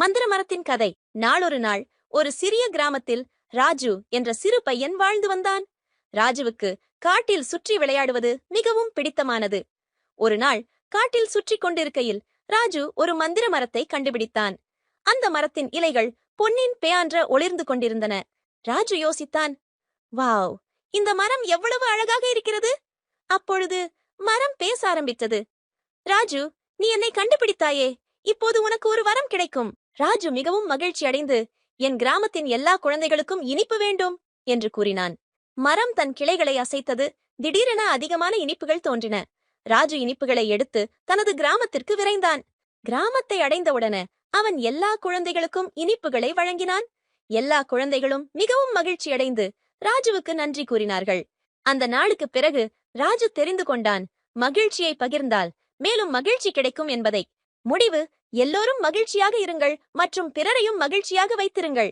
மந்திர மரத்தின் கதை. நாளொரு நாள் ஒரு சிறிய கிராமத்தில் ராஜு என்ற சிறு பையன் வாழ்ந்து வந்தான். ராஜுவுக்கு காட்டில் சுற்றி விளையாடுவது மிகவும் பிடித்தமானது. ஒரு நாள் காட்டில் சுற்றி கொண்டிருக்கையில் ராஜு ஒரு மந்திர மரத்தை கண்டுபிடித்தான். அந்த மரத்தின் இலைகள் பொன்னின் பேயான்ற ஒளிர்ந்து கொண்டிருந்தன. ராஜு யோசித்தான் வாவ்! இந்த மரம் எவ்வளவு அழகாக இருக்கிறது! அப்பொழுது மரம் பேச ஆரம்பித்தது. ராஜு நீ என்னை கண்டுபிடித்தாயே! இப்போது உனக்கு ஒரு வரம் கிடைக்கும்! ராஜு மிகவும் மகிழ்ச்சி அடைந்து என் கிராமத்தின் எல்லா குழந்தைகளுக்கும் இனிப்பு வேண்டும் என்று கூறினான். மரம் தன் கிளைகளை அசைத்தது திடீரென அதிகமான இனிப்புகள் தோன்றின. ராஜு இனிப்புகளை எடுத்து தனது கிராமத்திற்கு விரைந்தான். கிராமத்தை அடைந்தவுடனே அவன் எல்லா குழந்தைகளுக்கும் இனிப்புகளை வழங்கினான். எல்லா குழந்தைகளும் மிகவும் மகிழ்ச்சியடைந்து ராஜுவுக்கு நன்றி கூறினார்கள். அந்த நாளுக்குப் பிறகு ராஜு தெரிந்து கொண்டான் மகிழ்ச்சியை பகிர்ந்தால் மேலும் மகிழ்ச்சி கிடைக்கும் என்பதை. முடிவு எல்லோரும் மகிழ்ச்சியாக இருங்கள் மற்றும் பிறரையும் மகிழ்ச்சியாக வைத்திருங்கள்.